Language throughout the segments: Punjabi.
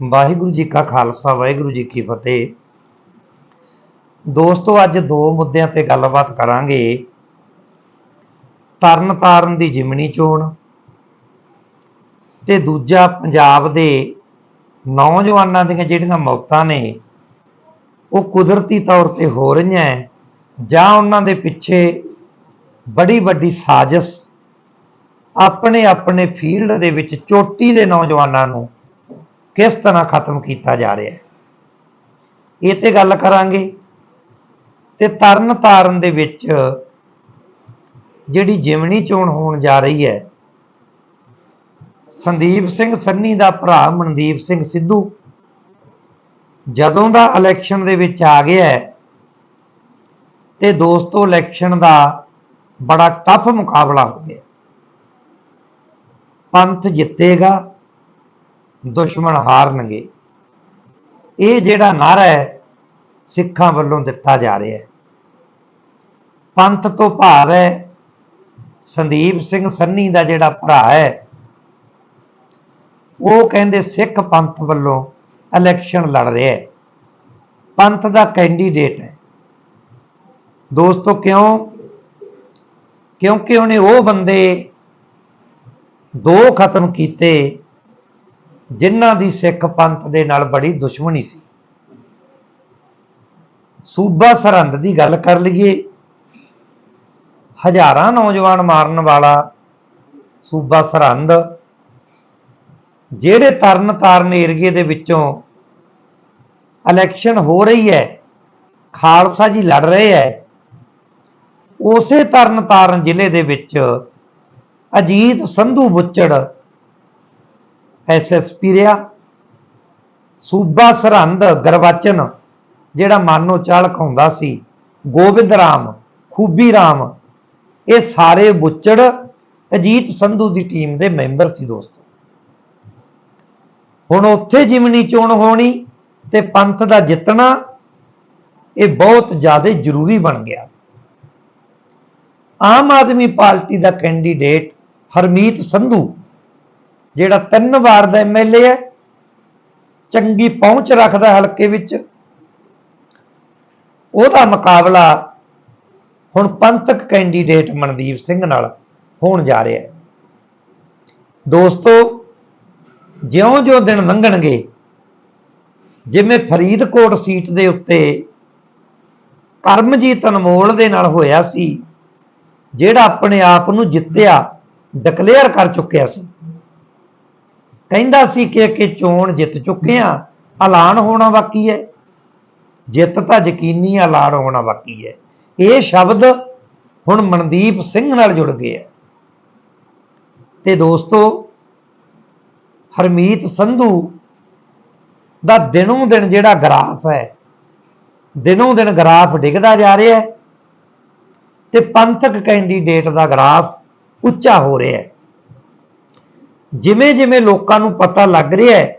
ਵਾਹਿਗੁਰੂ ਜੀ ਕਾ ਖਾਲਸਾ, ਵਾਹਿਗੁਰੂ ਜੀ ਕੀ ਫਤਿਹ। ਦੋਸਤੋ, ਅੱਜ ਦੋ ਮੁੱਦਿਆਂ ਤੇ ਗੱਲਬਾਤ ਕਰਾਂਗੇ। ਤਰਨ ਤਾਰਨ ਦੀ ਜਿਮਣੀ ਚੋਣ ਤੇ ਦੂਜਾ ਪੰਜਾਬ ਦੇ ਨੌਜਵਾਨਾਂ ਦੀਆਂ ਜਿਹੜੀਆਂ ਮੌਤਾਂ ਨੇ, ਉਹ ਕੁਦਰਤੀ ਤੌਰ ਤੇ ਹੋ ਰਹੀਆਂ ਜਾਂ ਉਹਨਾਂ ਦੇ ਪਿੱਛੇ ਬੜੀ ਵੱਡੀ ਸਾਜ਼ਿਸ਼ ਆਪਣੇ ਆਪਣੇ ਫੀਲਡ ਦੇ ਵਿੱਚ ਚੋਟੀ ਦੇ ਨੌਜਵਾਨਾਂ ਨੂੰ ਕਿਸ ਤਰ੍ਹਾਂ ਖਤਮ ਕੀਤਾ ਜਾ ਰਿਹਾ ਹੈ? ਇਹ ਤੇ ਗੱਲ ਕਰਾਂਗੇ। ਤੇ ਤਰਨ ਤਾਰਨ ਦੇ ਵਿੱਚ ਜਿਹੜੀ ਜਿਮਣੀ ਚੋਣ ਹੋਣ ਜਾ ਰਹੀ ਹੈ, ਸੰਦੀਪ ਸਿੰਘ ਸੰਨੀ ਦਾ ਭਰਾ ਮਨਦੀਪ ਸਿੰਘ ਸਿੱਧੂ ਜਦੋਂ ਦਾ ਇਲੈਕਸ਼ਨ ਦੇ ਵਿੱਚ ਆ ਗਿਆ ਹੈ, ਤੇ ਦੋਸਤੋ ਇਲੈਕਸ਼ਨ ਦਾ ਬੜਾ ਟਫ ਮੁਕਾਬਲਾ ਹੋ ਗਿਆ। ਪੰਥ ਜਿੱਤੇਗਾ ਦੁਸ਼ਮਣ ਹਾਰਨਗੇ। ਇਹ ਜਿਹੜਾ ਨਾਰਾ ਹੈ, ਸਿੱਖਾਂ ਵੱਲੋਂ ਦਿੱਤਾ ਜਾ ਰਿਹਾ ਹੈ। ਪੰਥ ਤੋਂ ਭਾਵ ਹੈ, ਸੰਦੀਪ ਸਿੰਘ ਸੰਨੀ ਦਾ ਜਿਹੜਾ ਭਰਾ ਹੈ, ਉਹ ਕਹਿੰਦੇ ਸਿੱਖ ਪੰਥ ਵੱਲੋਂ ਇਲੈਕਸ਼ਨ ਲੜ ਰਿਹਾ ਹੈ। ਪੰਥ ਦਾ ਕੈਂਡੀਡੇਟ ਹੈ। ਦੋਸਤੋ, ਕਿਉਂ? ਕਿਉਂਕਿ ਉਹਨੇ ਉਹ ਬੰਦੇ ਦੋ ਖਤਮ ਕੀਤੇ ਜਿਨ੍ਹਾਂ ਦੀ ਸਿੱਖ ਪੰਥ ਦੇ ਨਾਲ ਬੜੀ ਦੁਸ਼ਮਣੀ ਸੀ। ਸੂਬਾ ਸਰਹੰਦ ਦੀ ਗੱਲ ਕਰ ਲਈਏ, ਹਜ਼ਾਰਾਂ ਨੌਜਵਾਨ ਮਾਰਨ ਵਾਲਾ ਸੂਬਾ ਸਰਹੰਦ, ਜਿਹੜੇ ਤਰਨ ਤਾਰਨ ਏਰੀਏ ਦੇ ਵਿੱਚੋਂ ਇਲੈਕਸ਼ਨ ਹੋ ਰਹੀ ਹੈ, ਖਾਲਸਾ ਜੀ ਲੜ ਰਹੇ ਹੈ, ਉਸੇ ਤਰਨ ਤਾਰਨ ਜ਼ਿਲ੍ਹੇ ਦੇ ਵਿੱਚ ਅਜੀਤ ਸੰਧੂ ਬੁੱਚੜ ਐਸਐਸਪੀ ਰਿਹਾ। ਸੂਬਾ ਸਰਹੰਦ ਗਰਵਾਚਨ, ਜਿਹੜਾ ਮਾਨੋ ਚਾਲਕ ਖਾਉਂਦਾ ਸੀ, ਗੋਬਿੰਦ ਰਾਮ, ਖੂਬੀ ਰਾਮ, ਇਹ ਸਾਰੇ ਬੁੱਚੜ ਅਜੀਤ ਸੰਧੂ ਦੀ ਟੀਮ ਦੇ ਮੈਂਬਰ ਸੀ ਦੋਸਤੋ। ਹੁਣ ਉੱਥੇ ਜਿਮਨੀ ਚੋਣ ਹੋਣੀ ਤੇ ਪੰਥ ਦਾ ਜਿੱਤਣਾ, ਇਹ ਬਹੁਤ ਜ਼ਿਆਦਾ ਜ਼ਰੂਰੀ ਬਣ ਗਿਆ। ਆਮ ਆਦਮੀ ਪਾਰਟੀ ਦਾ ਕੈਂਡੀਡੇਟ ਹਰਮੀਤ ਸੰਧੂ ਜਿਹੜਾ ਤਿੰਨ ਵਾਰ ਦਾ ਐਮਐਲਏ ਹੈ, ਚੰਗੀ ਪਹੁੰਚ ਰੱਖਦਾ ਹਲਕੇ ਵਿੱਚ। ਉਹਦਾ ਮੁਕਾਬਲਾ ਹੁਣ ਪੰਥਕ ਕੈਂਡੀਡੇਟ ਮਨਦੀਪ ਸਿੰਘ ਨਾਲ ਹੋਣ ਜਾ ਰਿਹਾ ਹੈ। ਦੋਸਤੋ, ਜਿਉਂ-ਜਿਉਂ ਦਿਨ ਲੰਘਣਗੇ, ਜਿਵੇਂ ਫਰੀਦਕੋਟ ਸੀਟ ਦੇ ਉੱਤੇ ਕਰਮਜੀਤ ਅਨਮੋਲ ਦੇ ਨਾਲ ਹੋਇਆ ਸੀ, ਜਿਹੜਾ ਆਪਣੇ ਆਪ ਨੂੰ ਜਿੱਤਿਆ ਡਿਕਲੇਅਰ ਕਰ ਚੁੱਕਿਆ ਸੀ। ਕਹਿੰਦਾ ਸੀ ਕਿ ਕਿ ਚੋਣ ਜਿੱਤ ਚੁੱਕੇ ਆ ਐਲਾਨ ਹੋਣਾ ਬਾਕੀ ਹੈ। ਜਿੱਤ ਤਾਂ ਯਕੀਨੀ ਐਲਾਨ ਹੋਣਾ ਬਾਕੀ ਹੈ। ਇਹ ਸ਼ਬਦ ਹੁਣ ਮਨਦੀਪ ਸਿੰਘ ਨਾਲ ਜੁੜ ਗਏ ਹੈ ਤੇ ਦੋਸਤੋ, ਹਰਮੀਤ ਸੰਧੂ ਦਾ ਦਿਨੋਂ ਦਿਨ ਜਿਹੜਾ ਗ੍ਰਾਫ ਹੈ, ਦਿਨੋਂ ਦਿਨ ਗ੍ਰਾਫ ਡਿੱਗਦਾ ਜਾ ਰਿਹਾ ਹੈ ਤੇ ਪੰਥਕ ਕੈਂਡੀਡੇਟ ਦਾ ਗ੍ਰਾਫ ਉੱਚਾ ਹੋ ਰਿਹਾ ਹੈ। ਜਿਵੇਂ ਜਿਵੇਂ ਲੋਕਾਂ ਨੂੰ ਪਤਾ ਲੱਗ ਰਿਹਾ ਹੈ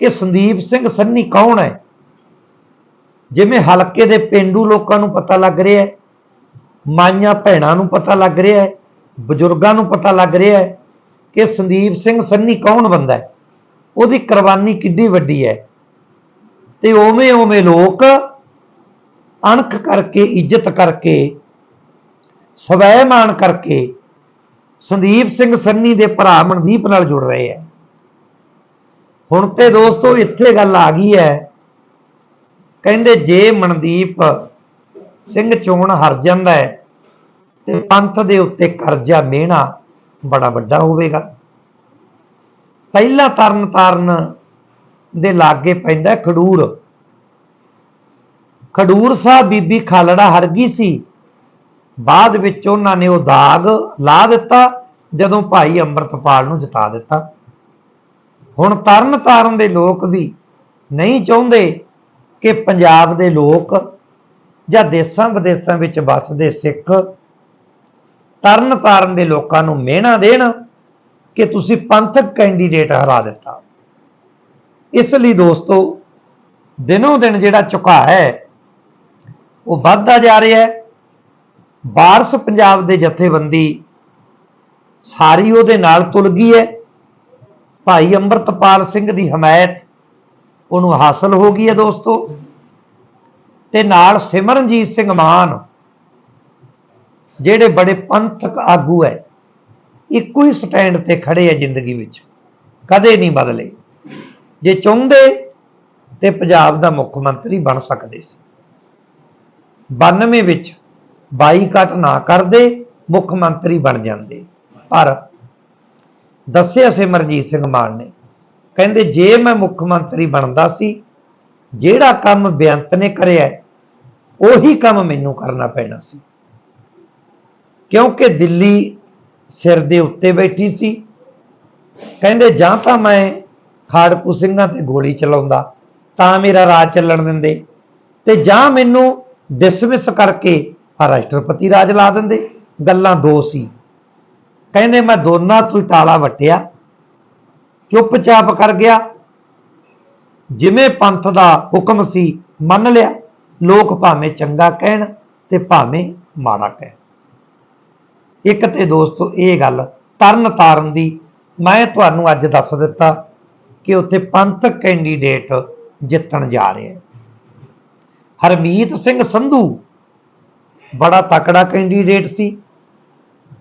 ਕਿ ਸੰਦੀਪ ਸਿੰਘ ਸੰਨੀ ਕੌਣ ਹੈ, ਜਿਵੇਂ ਹਲਕੇ ਦੇ ਪਿੰਡੂ ਲੋਕਾਂ ਨੂੰ ਪਤਾ ਲੱਗ ਰਿਹਾ ਹੈ, ਮਾਈਆਂ ਭੈਣਾਂ ਨੂੰ ਪਤਾ ਲੱਗ ਰਿਹਾ ਹੈ, ਬਜ਼ੁਰਗਾਂ ਨੂੰ ਪਤਾ ਲੱਗ ਰਿਹਾ ਹੈ ਕਿ ਸੰਦੀਪ ਸਿੰਘ ਸੰਨੀ ਕੌਣ ਬੰਦਾ ਹੈ, ਉਹਦੀ ਕੁਰਬਾਨੀ ਕਿੱਡੀ ਵੱਡੀ ਹੈ। ਤੇ ਓਵੇਂ ਓਵੇਂ ਲੋਕ ਅਣਖ ਕਰਕੇ, ਇੱਜ਼ਤ ਕਰਕੇ ਸਵੈਮਾਨ ਕਰਕੇ ਸੰਦੀਪ ਸਿੰਘ ਸੰਨੀ ਦੇ ਭਰਾ ਮਨਦੀਪ ਨਾਲ ਜੁੜ ਰਹੇ ਹੈ ਹੁਣ ਤੇ ਦੋਸਤੋ ਇੱਥੇ ਗੱਲ ਆ ਗਈ ਹੈ ਕਹਿੰਦੇ ਜੇ ਮਨਦੀਪ ਸਿੰਘ ਚੋਣ ਹਰ ਜਾਂਦਾ ਹੈ ਤੇ ਪੰਥ ਦੇ ਉੱਤੇ ਕਰਜ਼ਾ ਮਿਹਣਾ ਬੜਾ ਵੱਡਾ ਹੋਵੇਗਾ। ਪਹਿਲਾ ਤਰਨ ਤਾਰਨ ਦੇ ਲਾਗੇ ਪੈਂਦਾ ਖਡੂਰ। ਖਡੂਰ ਸਾਹਿਬ ਬੀਬੀ ਖਾਲੜਾ ਹਰ ਗਈ ਸੀ। ਬਾਅਦ ਵਿੱਚ ਉਹਨਾਂ ਨੇ ਉਹ ਦਾਗ ਲਾ ਦਿੱਤਾ, ਜਦੋਂ ਭਾਈ ਅੰਮ੍ਰਿਤਪਾਲ ਨੂੰ ਜਿਤਾ ਦਿੱਤਾ। ਹੁਣ ਤਰਨ ਤਾਰਨ ਦੇ ਲੋਕ ਵੀ ਨਹੀਂ ਚਾਹੁੰਦੇ ਕਿ ਪੰਜਾਬ ਦੇ ਲੋਕ ਜਾਂ ਦੇਸਾਂ ਵਿਦੇਸਾਂ ਵਿੱਚ ਵੱਸਦੇ ਸਿੱਖ ਤਰਨ ਤਾਰਨ ਦੇ ਲੋਕਾਂ ਨੂੰ ਮਿਹਣਾ ਦੇਣ ਕਿ ਤੁਸੀਂ ਪੰਥਕ ਕੈਂਡੀਡੇਟ ਹਰਾ ਦਿੱਤਾ। ਇਸ ਲਈ ਦੋਸਤੋ, ਦਿਨੋਂ ਦਿਨ ਜਿਹੜਾ ਝੁਕਾ ਹੈ, ਉਹ ਵੱਧਦਾ ਜਾ ਰਿਹਾ ਹੈ। ਵਾਰਸ ਪੰਜਾਬ ਦੇ ਜਥੇਬੰਦੀ ਸਾਰੀ ਉਹਦੇ ਨਾਲ ਤੁਲ ਗਈ ਹੈ। ਭਾਈ ਅੰਮ੍ਰਿਤਪਾਲ ਸਿੰਘ ਦੀ ਹਮਾਇਤ ਉਹਨੂੰ ਹਾਸਲ ਹੋ ਗਈ ਹੈ ਦੋਸਤੋ। ਤੇ ਨਾਲ ਸਿਮਰਨਜੀਤ ਸਿੰਘ ਮਾਨ, ਜਿਹੜੇ ਬੜੇ ਪੰਥਕ ਆਗੂ ਹੈ, ਇੱਕੋ ਹੀ ਸਟੈਂਡ ਤੇ ਖੜੇ ਹੈ ਜ਼ਿੰਦਗੀ ਵਿੱਚ, ਕਦੇ ਨਹੀਂ ਬਦਲੇ। ਜੇ ਚਾਹੁੰਦੇ ਤੇ ਪੰਜਾਬ ਦਾ ਮੁੱਖ ਮੰਤਰੀ ਬਣ ਸਕਦੇ ਸੀ। 92 ਵਿੱਚ ਬਾਈਕਾਟ ਨਾ ਕਰਦੇ, ਮੁੱਖ ਮੰਤਰੀ ਬਣ ਜਾਂਦੇ। ਪਰ ਦੱਸਿਆ ਸਿਮਰਜੀਤ ਸਿੰਘ ਮਾਨ ਨੇ, ਕਹਿੰਦੇ ਜੇ ਮੈਂ ਮੁੱਖ ਮੰਤਰੀ ਬਣਦਾ ਸੀ, ਜਿਹੜਾ ਕੰਮ ਬੇਅੰਤ ਨੇ ਕਰਿਆ, ਉਹੀ ਕੰਮ ਮੈਨੂੰ ਕਰਨਾ ਪੈਣਾ ਸੀ। ਕਿਉਂਕਿ ਦਿੱਲੀ ਸਿਰ ਦੇ ਉੱਤੇ ਬੈਠੀ ਸੀ। ਕਹਿੰਦੇ ਜਾਂ ਤਾਂ ਮੈਂ ਖਾੜਕੂ ਸਿੰਘਾਂ ਤੇ ਗੋਲੀ ਚਲਾਉਂਦਾ, ਤਾਂ ਮੇਰਾ ਰਾਜ ਚੱਲਣ ਦਿੰਦੇ, ਤੇ ਜਾਂ ਮੈਨੂੰ ਡਿਸਮਿਸ ਕਰਕੇ ਰਾਸ਼ਟਰਪਤੀ ਰਾਜ ਲਾ ਦਿੰਦੇ, ਗੱਲਾਂ ਦੋ ਸੀ। ਕਹਿੰਦੇ ਮੈਂ ਦੋਨਾਂ ਤੋਂ ਹੀ ਟਾਲਾ ਵਟਿਆ, ਚੁੱਪਚਾਪ ਕਰ ਗਿਆ। ਜਿਵੇਂ ਪੰਥ ਦਾ ਹੁਕਮ ਸੀ, ਮੰਨ ਲਿਆ। ਲੋਕ ਭਾਵੇਂ ਚੰਗਾ ਕਹਿਣ ਤੇ ਭਾਵੇਂ ਮਾੜਾ ਕਹਿਣ। ਇੱਕ ਤੇ ਦੋਸਤੋ, ਇਹ ਗੱਲ ਤਰਨ ਤਾਰਨ ਦੀ। ਮੈਂ ਤੁਹਾਨੂੰ ਅੱਜ ਦੱਸ ਦਿੱਤਾ ਕਿ ਉੱਥੇ ਪੰਥਕ ਕੈਂਡੀਡੇਟ ਜਿੱਤਣ ਜਾ ਰਿਹਾ ਹੈ ਹਰਮੀਤ ਸਿੰਘ ਸੰਧੂ ਬੜਾ ਤਕੜਾ ਕੈਂਡੀਡੇਟ ਸੀ।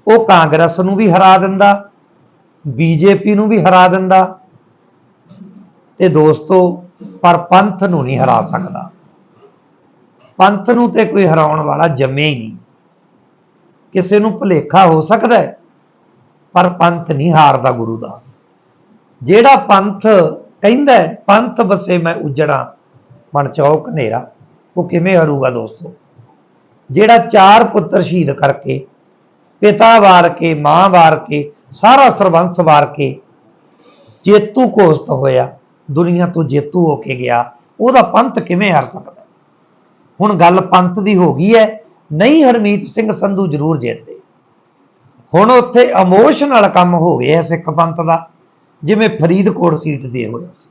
ਉਹ ਕਾਂਗਰਸ ਨੂੰ ਵੀ ਹਰਾ ਦਿੰਦਾ, ਬੀਜੇਪੀ ਨੂੰ ਵੀ ਹਰਾ ਦਿੰਦਾ। ਤੇ ਦੋਸਤੋ, ਪਰ ਪੰਥ ਨੂੰ ਨਹੀਂ ਹਰਾ ਸਕਦਾ। ਪੰਥ ਨੂੰ ਤੇ ਕੋਈ ਹਰਾਉਣ ਵਾਲਾ ਜੰਮੇ ਹੀ ਨਹੀਂ। ਕਿਸੇ ਨੂੰ ਭੁਲੇਖਾ ਹੋ ਸਕਦਾ ਹੈ, ਪਰ ਪੰਥ ਨਹੀਂ ਹਾਰਦਾ ਗੁਰੂ ਦਾ। ਜਿਹੜਾ ਪੰਥ ਕਹਿੰਦਾ ਪੰਥ ਬਸੇ ਮੈਂ ਉਜੜਾ, ਮਨ ਚੌਕ ਹਨੇਰਾ। ਉਹ ਕਿਵੇਂ ਹਰੂਗਾ ਦੋਸਤੋ? ਜਿਹੜਾ ਚਾਰ ਪੁੱਤਰ ਸ਼ਹੀਦ ਕਰਕੇ, ਪਿਤਾ ਵਾਰ ਕੇ, ਮਾਂ ਵਾਰ ਕੇ, ਸਾਰਾ ਸਰਬੰਸ ਵਾਰ ਕੇ ਜੇਤੂ ਘੋਸ਼ਿਤ ਹੋਇਆ, ਦੁਨੀਆ ਤੋਂ ਜੇਤੂ ਹੋ ਕੇ ਗਿਆ, ਉਹਦਾ ਪੰਥ ਕਿਵੇਂ ਹਾਰ ਸਕਦਾ? ਹੁਣ ਗੱਲ ਪੰਥ ਦੀ ਹੋ ਗਈ ਹੈ, ਨਹੀਂ ਹਰਮੀਤ ਸਿੰਘ ਸੰਧੂ ਜ਼ਰੂਰ ਜਿੱਤਦੇ। ਹੁਣ ਉੱਥੇ ਇਮੋਸ਼ਨਲ ਕੰਮ ਹੋ ਗਿਆ ਸਿੱਖ ਪੰਥ ਦਾ, ਜਿਵੇਂ ਫਰੀਦਕੋਟ ਸੀਟ ਦੇ ਹੋਇਆ ਸੀ।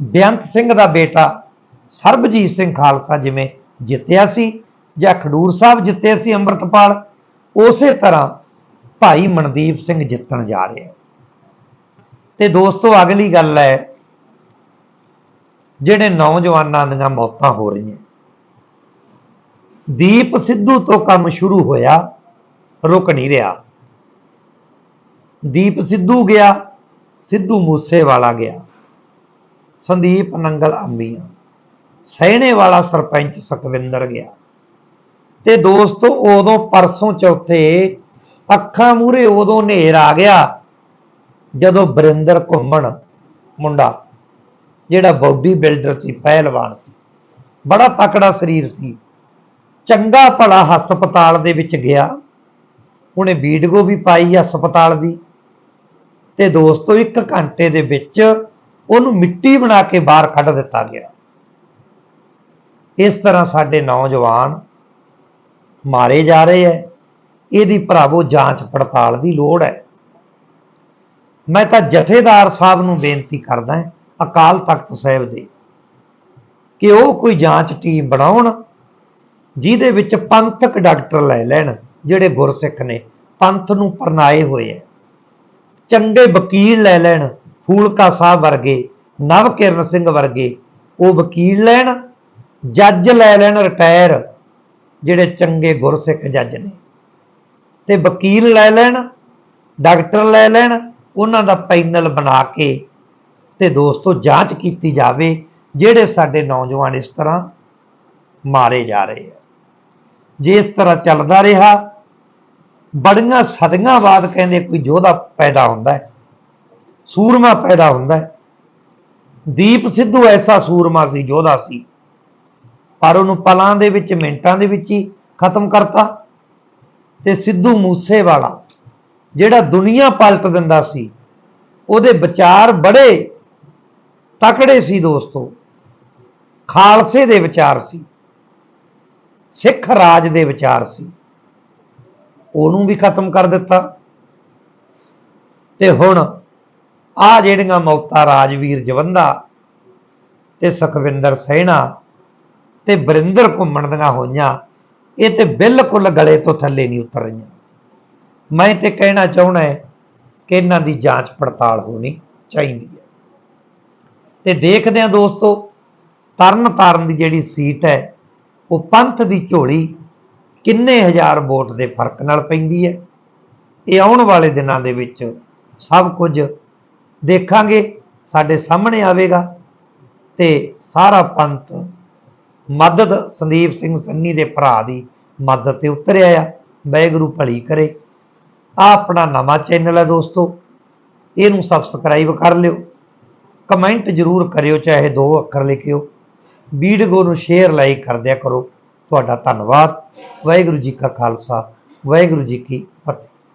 ਬੇਅੰਤ ਸਿੰਘ ਦਾ ਬੇਟਾ ਸਰਬਜੀਤ ਸਿੰਘ ਖਾਲਸਾ ਜਿਵੇਂ ਜਿੱਤਿਆ ਸੀ ਜਾਂ ਖਡੂਰ ਸਾਹਿਬ ਜਿੱਤੇ ਸੀ ਅੰਮ੍ਰਿਤਪਾਲ, ਉਸੇ ਤਰ੍ਹਾਂ ਭਾਈ ਮਨਦੀਪ ਸਿੰਘ ਜਿੱਤਣ ਜਾ ਰਿਹਾ ਤੇ ਦੋਸਤੋ, ਅਗਲੀ ਗੱਲ ਹੈ, ਜਿਹੜੇ ਨੌਜਵਾਨਾਂ ਦੀਆਂ ਮੌਤਾਂ ਹੋ ਰਹੀਆਂ। ਦੀਪ ਸਿੱਧੂ ਤੋਂ ਕੰਮ ਸ਼ੁਰੂ ਹੋਇਆ, ਰੁਕ ਨਹੀਂ ਰਿਹਾ। ਦੀਪ ਸਿੱਧੂ ਗਿਆ, ਸਿੱਧੂ ਮੂਸੇਵਾਲਾ ਗਿਆ। ਸੰਦੀਪ ਨੰਗਲ ਅੰਬੀਆਂ ਸਹਿਣੇ ਵਾਲਾ ਸਰਪੰਚ ਸੁਖਵਿੰਦਰ ਗਿਆ। ਤੇ ਦੋਸਤੋ, ਉਦੋਂ ਪਰਸੋਂ ਚੌਥੇ ਅੱਖਾਂ ਮੂਰੇ ਉਦੋਂ ਹਨੇਰ ਆ ਗਿਆ, ਜਦੋਂ ਬਰਿੰਦਰ ਘੁੰਮਣ ਮੁੰਡਾ, ਜਿਹੜਾ ਬਾਡੀ ਬਿਲਡਰ ਸੀ, ਪਹਿਲਵਾਨ ਸੀ। ਬੜਾ ਤਕੜਾ ਸਰੀਰ ਸੀ। ਚੰਗਾ ਭਲਾ ਹਸਪਤਾਲ ਦੇ ਵਿੱਚ ਗਿਆ। ਉਹਨੇ ਵੀਡੀਓ ਵੀ ਪਾਈ ਹਸਪਤਾਲ ਦੀ। ਤੇ ਦੋਸਤੋ, ਇੱਕ ਘੰਟੇ ਦੇ ਵਿੱਚ ਉਹਨੂੰ ਮਿੱਟੀ ਬਣਾ ਕੇ ਬਾਹਰ ਕੱਢ ਦਿੱਤਾ ਗਿਆ। ਇਸ ਤਰ੍ਹਾਂ ਸਾਡੇ ਨੌਜਵਾਨ ਮਾਰੇ ਜਾ ਰਹੇ ਐ। ਇਹਦੀ ਭਰਾਵੋ ਜਾਂਚ ਪੜਤਾਲ ਦੀ ਲੋੜ ਹੈ ਮੈਂ ਤਾਂ ਜਥੇਦਾਰ ਸਾਹਿਬ ਨੂੰ ਬੇਨਤੀ ਕਰਦਾ ਅਕਾਲ ਤਖਤ ਸਾਹਿਬ ਦੇ, ਕਿ ਉਹ ਕੋਈ ਜਾਂਚ ਟੀਮ ਬਣਾਉਣ, ਜਿਹਦੇ ਵਿੱਚ ਪੰਥਕ ਡਾਕਟਰ ਲੈ ਲੈਣ, ਜਿਹੜੇ ਗੁਰਸਿੱਖ ਨੇ, ਪੰਥ ਨੂੰ ਪਰਨਾਏ ਹੋਏ ਐ। ਚੰਗੇ ਵਕੀਲ ਲੈ ਲੈਣ, ਫੂਲਕਾ ਸਾਹਿਬ ਵਰਗੇ, ਨਵਕਿਰਨ ਸਿੰਘ ਵਰਗੇ, ਉਹ ਵਕੀਲ ਲੈਣ, ਜੱਜ ਲੈ ਲੈਣ, ਰਿਟਾਇਰ ਜਿਹੜੇ ਚੰਗੇ ਗੁਰਸਿੱਖ ਜੱਜ ਨੇ। ਤੇ ਵਕੀਲ ਲੈ ਲੈਣ, ਡਾਕਟਰ ਲੈ ਲੈਣ, ਉਹਨਾਂ ਦਾ ਪੈਨਲ ਬਣਾ ਕੇ ਤੇ ਦੋਸਤੋ ਜਾਂਚ ਕੀਤੀ ਜਾਵੇ, ਜਿਹੜੇ ਸਾਡੇ ਨੌਜਵਾਨ ਇਸ ਤਰ੍ਹਾਂ ਮਾਰੇ ਜਾ ਰਹੇ ਆ। ਜੇ ਇਸ ਤਰ੍ਹਾਂ ਚੱਲਦਾ ਰਿਹਾ, ਬੜੀਆਂ ਸਦੀਆਂ ਬਾਅਦ ਕਹਿੰਦੇ ਕੋਈ ਯੋਧਾ ਪੈਦਾ ਹੁੰਦਾ ਹੈ, ਸੂਰਮਾ ਪੈਦਾ ਹੁੰਦਾ ਹੈ। ਦੀਪ ਸਿੱਧੂ ਐਸਾ ਸੂਰਮਾ ਸੀ, ਯੋਧਾ ਸੀ। ਪਰ ਉਹਨੂੰ ਪਲਾਂ ਦੇ ਵਿੱਚ, ਮਿੰਟਾਂ ਦੇ ਵਿੱਚ ਹੀ ਖਤਮ ਕਰਤਾ ਤੇ ਸਿੱਧੂ ਮੂਸੇਵਾਲਾ, ਜਿਹੜਾ ਦੁਨੀਆ ਪਲਟ ਦਿੰਦਾ ਸੀ, ਉਹਦੇ ਵਿਚਾਰ ਬੜੇ ਤਕੜੇ ਸੀ ਦੋਸਤੋ। ਖਾਲਸੇ ਦੇ ਵਿਚਾਰ ਸੀ, ਸਿੱਖ ਰਾਜ ਦੇ ਵਿਚਾਰ ਸੀ। ਉਹਨੂੰ ਵੀ ਖਤਮ ਕਰ ਦਿੱਤਾ। ਤੇ ਹੁਣ ਆ ਜਿਹੜੀਆਂ ਮੌਤਾਂ ਰਾਜਵੀਰ ਜਵੰਦਾ ਤੇ ਸੁਖਵਿੰਦਰ ਸੈਣਾ ਤੇ ਬਰਿੰਦਰ ਘੁੰਮਣ ਦੀਆਂ ਹੋਈਆਂ, ਇਹ ਤੇ ਬਿਲਕੁਲ ਗਲੇ ਤੋਂ ਥੱਲੇ ਨਹੀਂ ਉਤਰ ਰਹੀਆਂ ਮੈਂ ਤੇ ਕਹਿਣਾ ਚਾਹਣਾ ਹੈ ਕਿ ਇਹਨਾਂ ਦੀ ਜਾਂਚ ਪੜਤਾਲ ਹੋਣੀ ਚਾਹੀਦੀ ਹੈ। ਤੇ ਦੇਖਦੇ ਹਾਂ ਦੋਸਤੋ ਤਰਨ ਤਾਰਨ ਦੀ ਜਿਹੜੀ ਸੀਟ ਹੈ, ਉਹ ਪੰਥ ਦੀ ਝੋਲੀ ਕਿੰਨੇ ਹਜ਼ਾਰ ਵੋਟ ਦੇ ਫ਼ਰਕ ਨਾਲ ਪੈਂਦੀ ਹੈ। ਇਹ ਆਉਣ ਵਾਲੇ ਦਿਨਾਂ ਦੇ ਵਿੱਚ ਸਭ ਕੁਝ ਦੇਖਾਂਗੇ, ਸਾਡੇ ਸਾਹਮਣੇ ਆਵੇਗਾ ਤੇ ਸਾਰਾ ਪੰਥ ਮਦਦ ਸੰਦੀਪ ਸਿੰਘ ਸੰਨੀ ਦੇ ਭਰਾ ਦੀ ਮਦਦ ਤੇ ਉਤਰਿਆ ਆ। ਵਾਹਿਗੁਰੂ ਭਲੀ ਕਰੇ। ਆ ਆਪਣਾ ਨਵਾਂ ਚੈਨਲ ਹੈ ਦੋਸਤੋ। ਇਹਨੂੰ ਸਬਸਕ੍ਰਾਈਬ ਕਰ ਲਿਓ। ਕਮੈਂਟ ਜ਼ਰੂਰ ਕਰਿਓ, ਚਾਹੇ ਦੋ ਅੱਖਰ ਲਿਖਿਓ। ਵੀਡੀਓ ਨੂੰ ਸ਼ੇਅਰ ਲਾਈਕ ਕਰ ਦਿਆ ਕਰੋ। ਤੁਹਾਡਾ ਧੰਨਵਾਦ। ਵਾਹਿਗੁਰੂ ਜੀ ਕਾ ਖਾਲਸਾ। ਵਾਹਿਗੁਰੂ ਜੀ ਕੀ